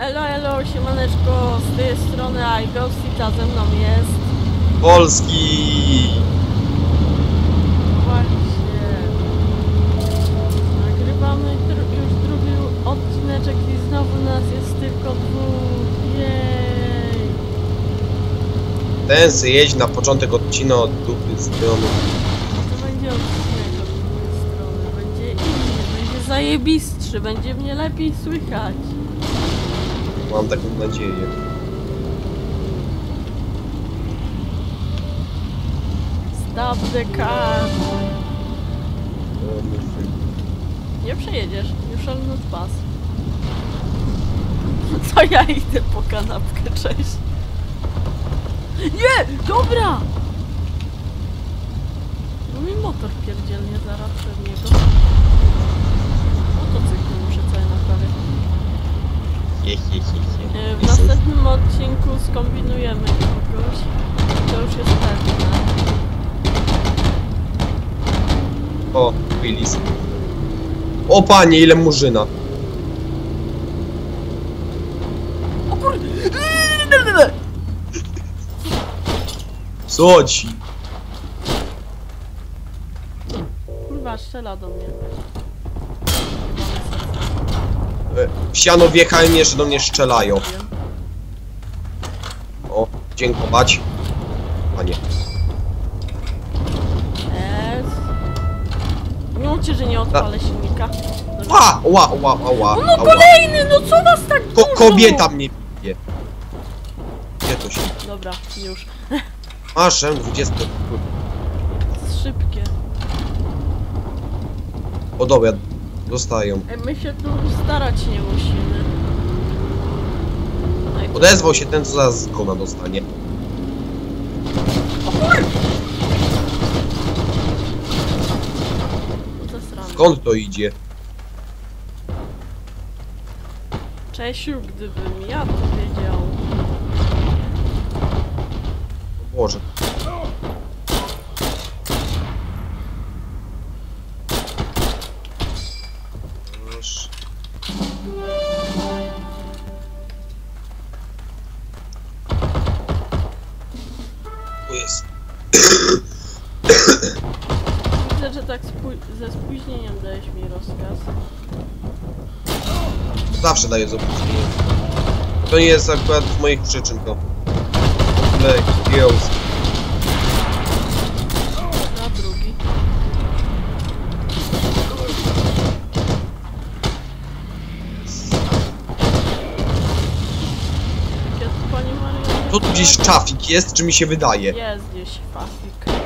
Elo, elo, siemaneczko, z tej strony iGhostit, ze mną jest... Polski! Właśnie... Nagrywamy dru- już drugi odcineczek i znowu nas jest tylko dwóch. Jej! Ten jeździ na początek odcina od dupy strony. To będzie odcinek od drugiej strony. Będzie inny, będzie zajebistszy, będzie mnie lepiej słychać. Mam taką nadzieję. Stop the car! Nie przejedziesz, już on not pas. Co ja idę po kanapkę, cześć. Nie! Dobra! No mi motor pierdzielnie zaraz przed niego. Motocykl muszę cały naprawiać. W następnym odcinku skombinujemy kogoś. To już jest pewne. O, Willis. O panie, ile murzyna. O kurde! Co ci? Kurwa, strzela do mnie. E, W siano wjechałem jeszcze do mnie strzelają. O, dziękować. Panie. Es. Nie mówcie, że nie odpalę silnika. Ła, ła, ła, ła, ła. No ła. kolejny, no co was tak Ko dużo? kobieta mnie bije. Gdzie to się? Dobra, już. Masz M20. Szybkie. O dobra, dostają. Ej, My się tu starać nie musimy. No Odezwał się ten, co zaraz zgona dostanie. Skąd to idzie? Czesiu, gdybym ja to wiedział. O Boże. Zawsze daję z opóźnieniem. To nie jest akurat z moich przyczyn to. Legiołski. Na drugi. To tu gdzieś czafik jest, czy mi się wydaje? Jest gdzieś fafik.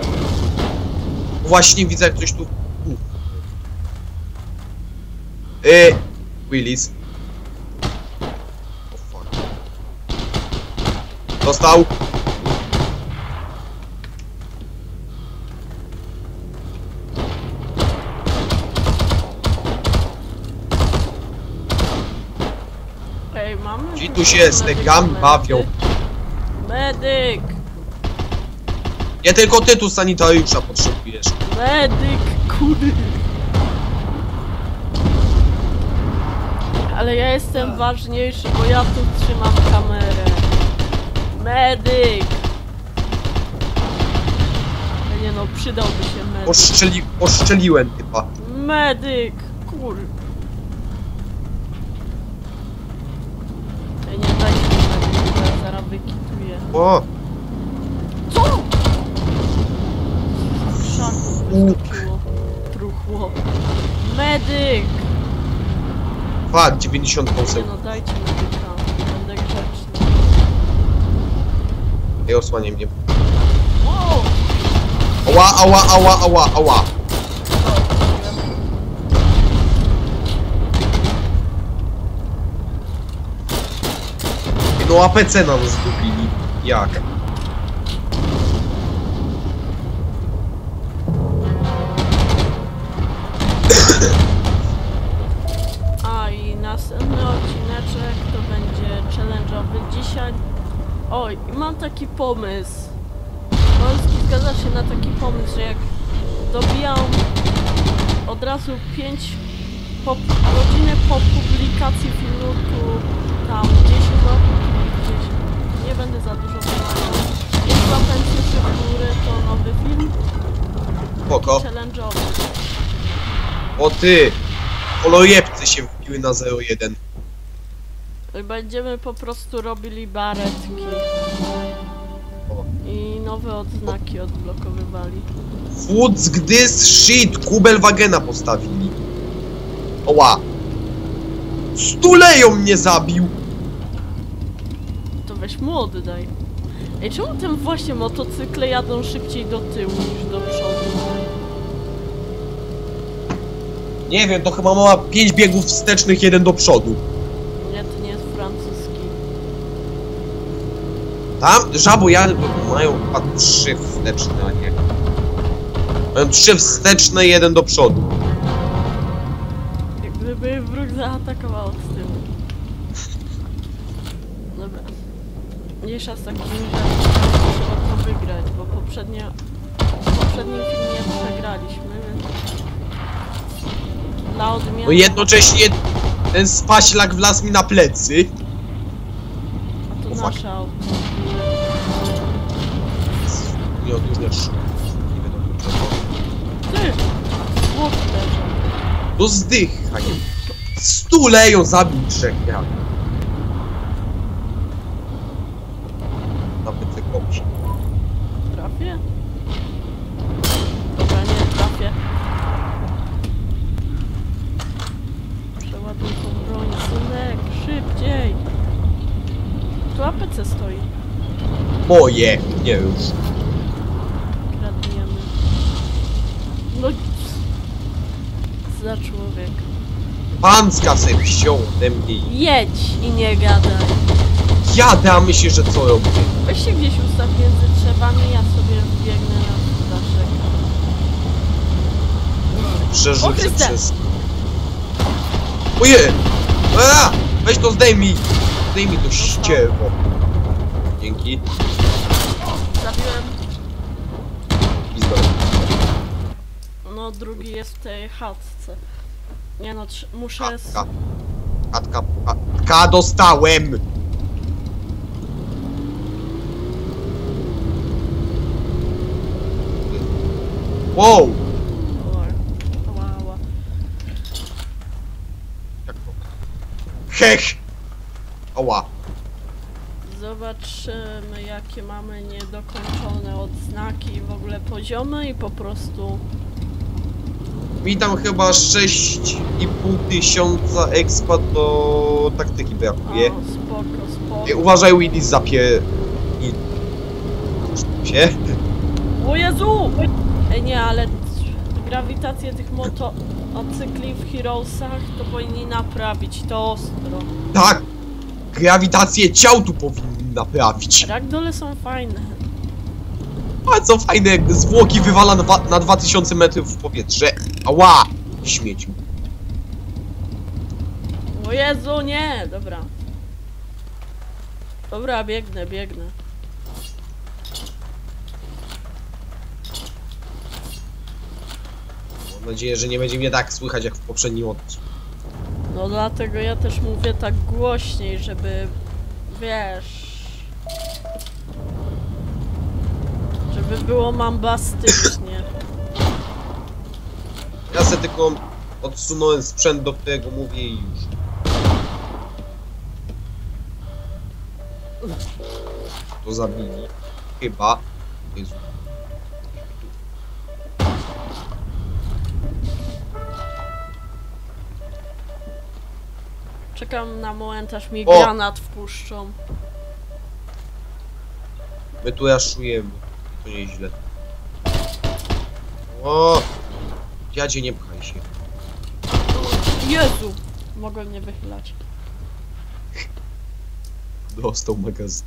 Właśnie widzę jak ktoś tu... U. Yy, Willis. O fuck. Dostał. Ej, mamy... Ci tu się z tegami bawią. Medyk! Nie tylko ty tu sanitariusza potrzebujesz. Medyk, kurde! Ale ja jestem ważniejszy, bo ja tu trzymam kamerę. Medyk! Ej, Nie no, przydałby się medyk. Poszczeli, poszczeliłem typa. Medyk! Kur... Ej, nie dajcie mi medyk, bo ja zaraz wykituję. O, Co? Krzaku wyskoczyło. Truchło. Medyk! Fuck, 90 Nie sekund. no, dajcie medyka. Będę grzeczny. Ej, osłanie mnie. Wow! Ała, ała, ała, ała, ała. No APC nam zgubili. Jak? Następny odcineczek to będzie challenge'owy dzisiaj. Oj, mam taki pomysł. Polski zgadza się na taki pomysł, że jak dobijam od razu 5 po, godzinę po publikacji filmu tu tam 10 no, 10. Nie będę za dużo. Jeśli łapęcie się w górę, to nowy film Spoko. challenge'owy. O ty! Polojebcy się wbiły na 01. Będziemy po prostu robili baretki. I nowe odznaki odblokowywali. Wódz gdys shit! Kubelwagena postawili. Oła! Stuleją mnie zabił! To weź mu oddaj. Ej, czemu tym właśnie motocykle jadą szybciej do tyłu niż do przodu? Nie wiem, to chyba ma 5 biegów wstecznych, jeden do przodu. Nie, to nie jest francuski. Tam żabo jady mają chyba 3 wsteczne, a nie. Mają 3 wsteczne, jeden do przodu. Jak Gdyby wróg zaatakował od tyłu. Dobra. Mniejsza z takimi rzeczami trzeba to wygrać, bo poprzednio w poprzednim filmie przegraliśmy, dla odmiany... No jednocześnie ten spaślak wlazł mi na plecy. A to o, fuck. nasze auto. Nie odróżniasz. Nie wiadomo czego. Ty! Łuk leżał. Do zdychania. Stuleją zabił trzech jak. Nawet tego się. Trafię? Dobra, nie trafię. Przeładuj tą broń, synek, szybciej! Tu APC stoi. Moje! Nie już. Kradniemy. No... Za człowiek. Pancka se wziął ode mnie. Jedź i nie gadaj. Jadę, a myśli, że co robię. Weź się gdzieś ustaw między drzewami, ja sobie biegnę na daszek. O Przerzucę Chryste! przez... Oje! A! Weź to zdejmij! Zdejmij to ścierwo. Dzięki. Zabiłem. Pizdo. No, drugi jest w tej chatce. Nie no, muszę... Katka. Katka. Katka dostałem! Wow! Jak to? Hech! Oła. Zobaczymy, jakie mamy niedokończone odznaki i w ogóle poziomy i po prostu... Mi tam chyba 6,5 tysiąca expa do taktyki O, brakuje. spoko, Ej, spoko. Uważaj Willy zapie... I... się. O Jezu! Ej, nie, ale grawitację tych motocykli w Heroesach to powinni naprawić, to ostro. Tak! Grawitację ciał tu powinni naprawić. Ragdole są fajne. A co fajne, jak zwłoki wywala na, na 2000 metrów w powietrze. Ała! Śmieciu. O Jezu, nie! Dobra. Dobra, biegnę, biegnę. Mam nadzieję, że nie będzie mnie tak słychać jak w poprzednim odcinku. No dlatego ja też mówię tak głośniej, żeby... Wiesz... Żeby było mambastycznie. Ja se tylko odsunąłem sprzęt, do którego mówię i już. To zabili. Chyba. Jezu. Czekam na moment, aż mi O! granat wpuszczą. My tu raszujemy. To nieźle. O! Dziadzie, nie pchaj się. Jezu! Mogłem nie wychylać. Dostał magazyn.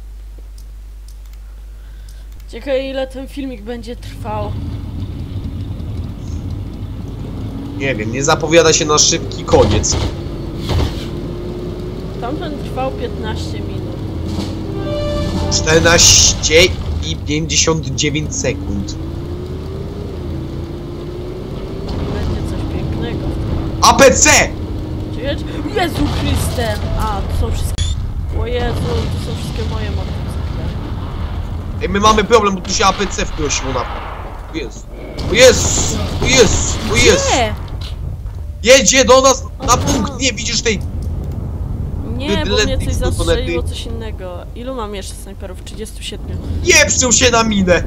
Ciekawe ile ten filmik będzie trwał. Nie wiem, nie zapowiada się na szybki koniec. Tamten trwał 15 minut. 14 i 59 sekund. Będzie coś pięknego. APC! Jezu Chryste! A, to są wszystkie... O Jezu, to są wszystkie moje motocykle. Ej, my mamy problem, bo tu się APC wprosiło na... O jest. O jest! O jest! O! Jedzie do nas na punkt! Nie widzisz tej... Nie, bo mnie coś zastrzeliło, coś innego. Ilu mam jeszcze snajperów? 37. Pieprzył się na minę!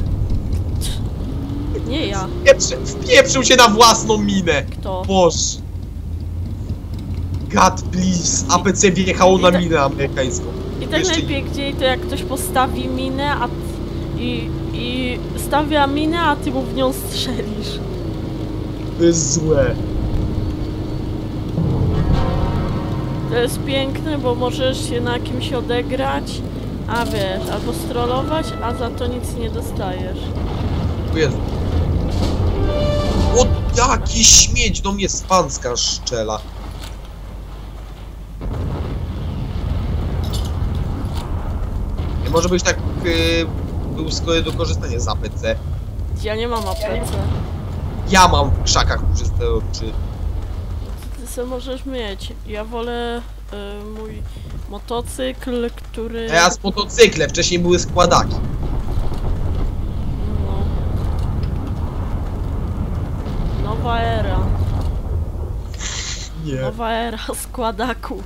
Nie ja. Pieprzy... Wpieprzył się na własną minę! Kto? Boże. God please, APC wjechało na ta- minę amerykańską. I tak Jeszcze- najpiękniej to jak ktoś postawi minę, a i, i stawia minę, a ty mu w nią strzelisz. To jest złe. To jest piękne, bo możesz się na kimś odegrać, a wiesz, albo strollować, a za to nic nie dostajesz. O Jezu. O, jaki śmieć do mnie z Panska szczela. Nie może być tak yy, był skory do korzystania z APC. Ja nie mam APC. Ja mam w krzakach przez te oczy. Se możesz mieć. Ja wolę y, mój motocykl, który... Teraz motocykle, wcześniej były składaki. No. Nowa era. Nie. Nowa era składaków.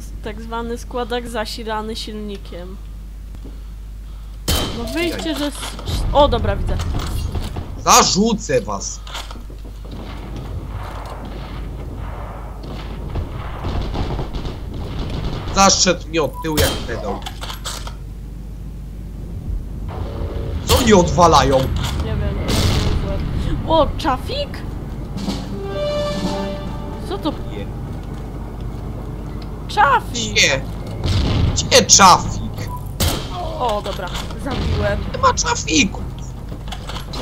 Sk- Tak zwany składak zasilany silnikiem. No wyjście, że... O, dobra, widzę. Zarzucę was. Zaszedł mnie od tyłu jak pedał. Co oni odwalają? Nie wiem. O, trafik? Co to? Nie. Trafik! Gdzie? Gdzie trafik? O, dobra, zabiłem. Nie ma trafiku.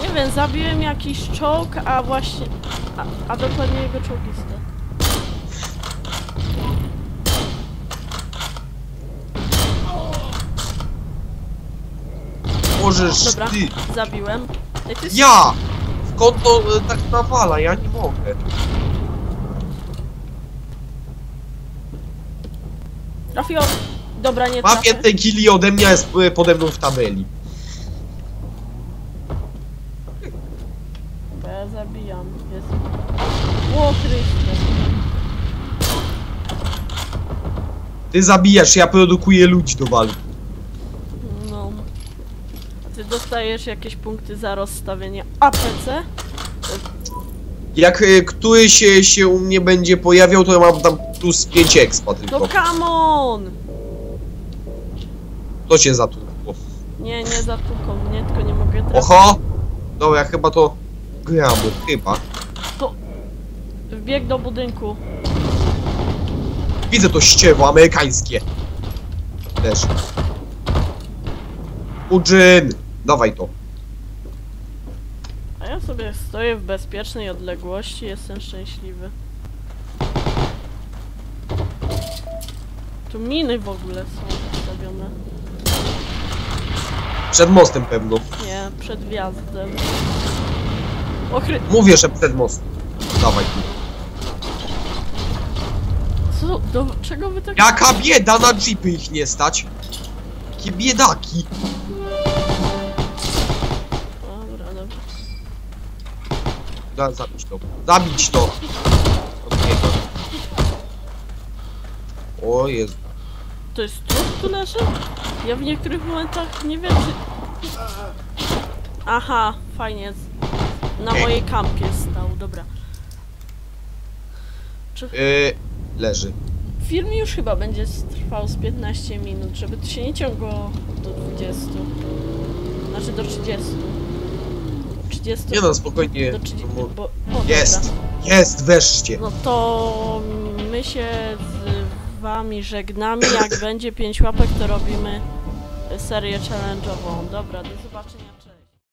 Nie wiem, zabiłem jakiś czołg, a właśnie... A, a dokładnie jego czołgistę. Możesz Dobra, ty. zabiłem. Ej, to jest... Ja! W konto e, tak nawala, ja nie mogę. Trafiłem. Dobra, nie Ma trafię. więcej killi ode mnie, a jest e, pode mną w tabeli. Bo Ja zabijam. Jest... O, Chryste. Ty zabijasz, ja produkuję ludzi do walki. No. Dostajesz jakieś punkty za rozstawienie APC? Jak y, któryś się, się u mnie będzie pojawiał, to ja mam tam plus 5 expa No tylko. come on! To się zatłukło. Nie, nie zatuką mnie, tylko nie mogę trafić. Oho! Dobra, chyba to gramy, chyba. Wbieg do budynku. Widzę to ściewo amerykańskie. Też. Ujin! Dawaj to. A ja sobie stoję w bezpiecznej odległości, jestem szczęśliwy. Tu miny w ogóle są postawione. Przed mostem pewno. Nie, przed wjazdem. Ochry... Mówię, że przed mostem. Dawaj tu. Co? Do czego wy tak... Jaka bieda, na jeepy ich nie stać. Jakie biedaki. Da, zabić to. Zabić to. O Jezu. To jest trup tu leży? Ja w niektórych momentach nie wiem czy... Aha, fajnie. Na mojej kampie stał, dobra. Czy Yy, leży. film już chyba będzie trwał z 15 minut, żeby to się nie ciągło do 20. Znaczy do 30. 30 Nie no, spokojnie. do 30. No, Bo, o, Jest! Dobra. Jest, wreszcie! No to my się z wami żegnamy. Jak będzie 5 łapek, to robimy serię challenge'ową. Dobra, do zobaczenia.